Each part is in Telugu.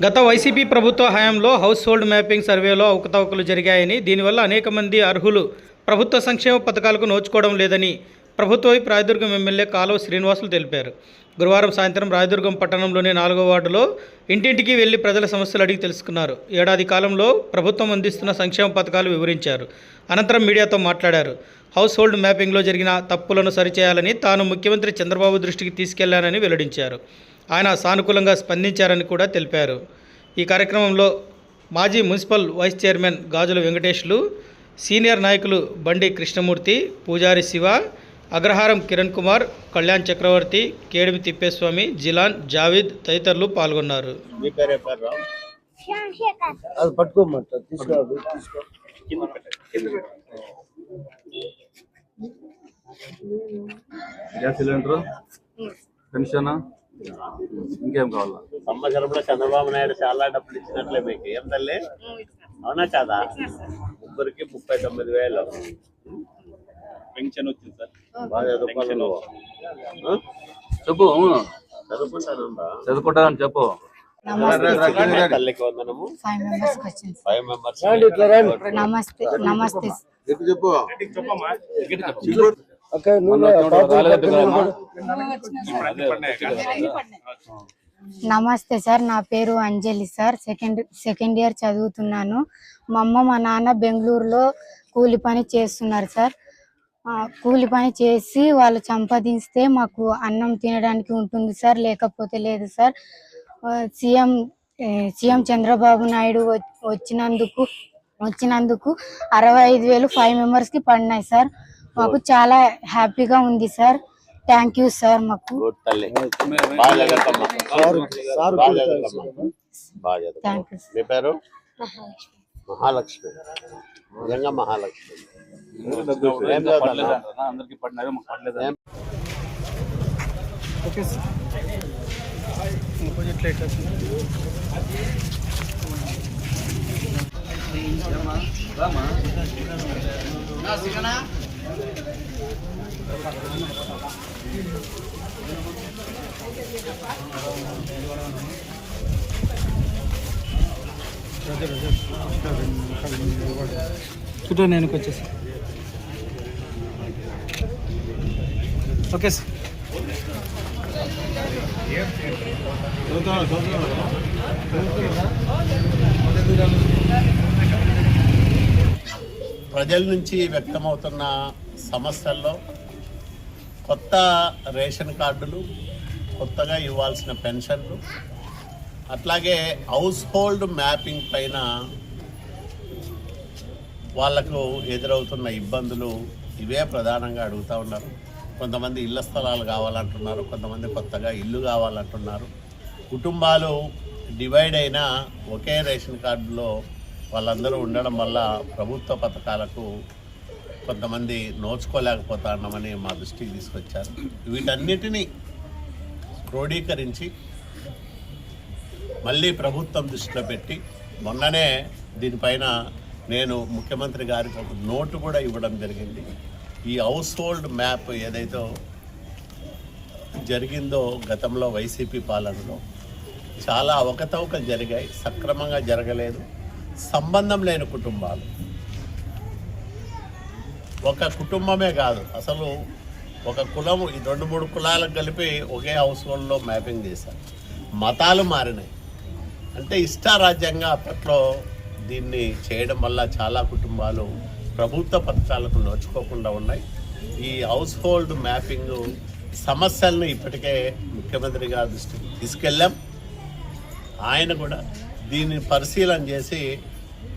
గత వైసీపీ ప్రభుత్వ హయాంలో హౌస్ హోల్డ్ మ్యాపింగ్ సర్వేలో అవకతవకలు జరిగాయని దీనివల్ల అనేక మంది అర్హులు ప్రభుత్వ సంక్షేమ పథకాలకు నోచుకోవడం లేదని ప్రభుత్వ రాయదుర్గం ఎమ్మెల్యే కాలువ శ్రీనివాసులు తెలిపారు. గురువారం సాయంత్రం రాయదుర్గం పట్టణంలోని నాలుగో వార్డులో ఇంటింటికి వెళ్ళి ప్రజల సమస్యలు అడిగి తెలుసుకున్నారు. ఏడాది కాలంలో ప్రభుత్వం అందిస్తున్న సంక్షేమ పథకాలు వివరించారు. అనంతరం మీడియాతో మాట్లాడారు. హౌస్ హోల్డ్ మ్యాపింగ్లో జరిగిన తప్పులను సరిచేయాలని తాను ముఖ్యమంత్రి చంద్రబాబు దృష్టికి తీసుకెళ్ళానని వెల్లడించారు. ఆయన సానుకూలంగా స్పందించారని కూడా తెలిపారు. ఈ కార్యక్రమంలో మాజీ మున్సిపల్ వైస్ చైర్మన్ గాజుల వెంకటేష్లు సీనియర్ నాయకులు బండి కృష్ణమూర్తి పూజారి శివ అగ్రహారం కిరణ్ కుమార్ కళ్యాణ్ చక్రవర్తి కేడిమి తిప్పేస్వామి జిలాన్ జావీద్ తదితరులు పాల్గొన్నారు. అది పట్టుకోమంట తీసుకో గ్యాస్ సిలిండర్ పెన్షన్ ఇంకేం కావాలా? సంవత్సరంలో చంద్రబాబు నాయుడు చాలా డబ్బులు ఇచ్చినట్లే మీకు. ఏం తల్లి? అవునా కాదా? ముగ్గురికి ముప్పై తొమ్మిది వేలు. పెన్షన్ వచ్చింది చెప్పు? చదువుకుంటానని చెప్పు. నమస్తే. నమస్తే నమస్తే. సార్ నా పేరు Anjali sir. Second second year చదువుతున్నాను. మా అమ్మ మా నాన్న బెంగళూరులో కూలి పని చేస్తున్నారు సార్. కూలి పని చేసి వాళ్ళు సంపాదిస్తే మాకు అన్నం తినడానికి ఉంటుంది సార్ లేకపోతే లేదు sir. CM CM Chandrababu Naidu వచ్చినందుకు వచ్చినందుకు అరవై ఐదు వేలు ఫైవ్ మెంబర్స్కి పడినాయి సార్. మాకు చాలా హ్యాపీగా ఉంది సార్. థ్యాంక్ యూ సార్ మాకు. థ్యాంక్ యూ మహాలక్ష్మి నిజంగా మహాలక్ష్మి? అందరికి పడినారు మాకు పడలేదు ఏం? చుట్టూ నేను వచ్చేసి. Okay sir. ప్రజల నుంచి వ్యక్తమవుతున్న సమస్యల్లో కొత్త రేషన్ కార్డులు కొత్తగా ఇవ్వాల్సిన పెన్షన్లు అట్లాగే హౌస్ హోల్డ్ మ్యాపింగ్ పైన వాళ్ళకు ఎదురవుతున్న ఇబ్బందులు ఇవే ప్రధానంగా అడుగుతూ ఉన్నారు. కొంతమంది ఇళ్ళ స్థలాలు కావాలంటున్నారు కొంతమంది కొత్తగా ఇల్లు కావాలంటున్నారు. కుటుంబాలు డివైడ్ అయిన ఒకే రేషన్ కార్డులో వాళ్ళందరూ ఉండడం వల్ల ప్రభుత్వ పథకాలకు కొంతమంది నోచుకోలేకపోతా ఉన్నామని మా దృష్టికి తీసుకొచ్చారు. వీటన్నిటినీ క్రోడీకరించి మళ్ళీ ప్రభుత్వం దృష్టిలో పెట్టి మొన్ననే దీనిపైన నేను ముఖ్యమంత్రి గారికి ఒక నోటు కూడా ఇవ్వడం జరిగింది. ఈ హౌస్ హోల్డ్ మ్యాప్ ఏదైతే జరిగిందో గతంలో వైసీపీ పాలనలో చాలా అవకతవకలు జరిగాయి. సక్రమంగా జరగలేదు. సంబంధం లేని కుటుంబాలు. ఒక కుటుంబమే కాదు. అసలు ఒక కులం ఈ రెండు మూడు కులాలకు కలిపి ఒకే హౌస్ హోల్డ్లో మ్యాపింగ్ చేశారు. మతాలు మారినాయి. అంటే ఇష్టారాజ్యంగా అప్పట్లో దీన్ని చేయడం వల్ల చాలా కుటుంబాలు ప్రభుత్వ పథకాలకు నోచుకోకుండా ఉన్నాయి. ఈ హౌస్ హోల్డ్ మ్యాపింగ్ సమస్యలను ఇప్పటికే ముఖ్యమంత్రి గారి దృష్టికి తీసుకెళ్ళాం. ఆయన కూడా దీన్ని పరిశీలన చేసి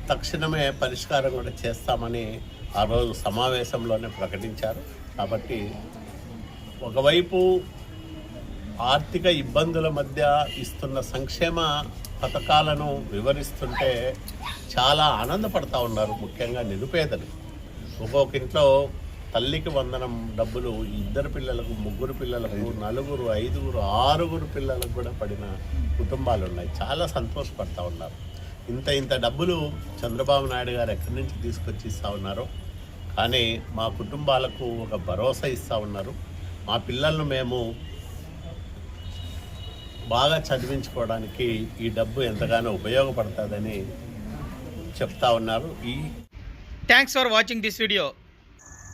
తక్షణమే పరిష్కారం కూడా చేస్తామని ఆ రోజు సమావేశంలోనే ప్రకటించారు. కాబట్టి ఒకవైపు ఆర్థిక ఇబ్బందుల మధ్య ఇస్తున్న సంక్షేమ పథకాలను వివరిస్తుంటే చాలా ఆనందపడతా ఉన్నారు ముఖ్యంగా నిరుపేదలు. ఒక్కొక్క ఇంట్లో తల్లికి వందనం డబ్బులు ఇద్దరు పిల్లలకు ముగ్గురు పిల్లలకు నలుగురు ఐదుగురు ఆరుగురు పిల్లలకు కూడా పడిన కుటుంబాలు ఉన్నాయి చాలా సంతోషపడతా ఉన్నారు. ఇంత ఇంత డబ్బులు చంద్రబాబు నాయుడు గారు ఎక్కడి నుంచి తీసుకొచ్చి ఇస్తా ఉన్నారో కానీ మా కుటుంబాలకు ఒక భరోసా ఇస్తూ ఉన్నారు. మా పిల్లలను మేము బాగా చదివించుకోవడానికి ఈ డబ్బు ఎంతగానో ఉపయోగపడుతుందని చెప్తా ఉన్నారు. ఈ thanks for watching this video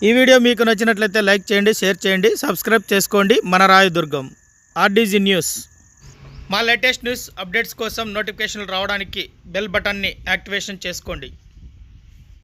ఈ వీడియో మీకు నచ్చినట్లయితే లైక్ చేయండి షేర్ చేయండి సబ్స్క్రైబ్ చేసుకోండి. మన రాయదుర్గం ఆర్డీజీ న్యూస్ మా లేటెస్ట్ న్యూస్ అప్డేట్స్ కోసం నోటిఫికేషన్లు రావడానికి బెల్ బటన్ని యాక్టివేషన్ చేసుకోండి.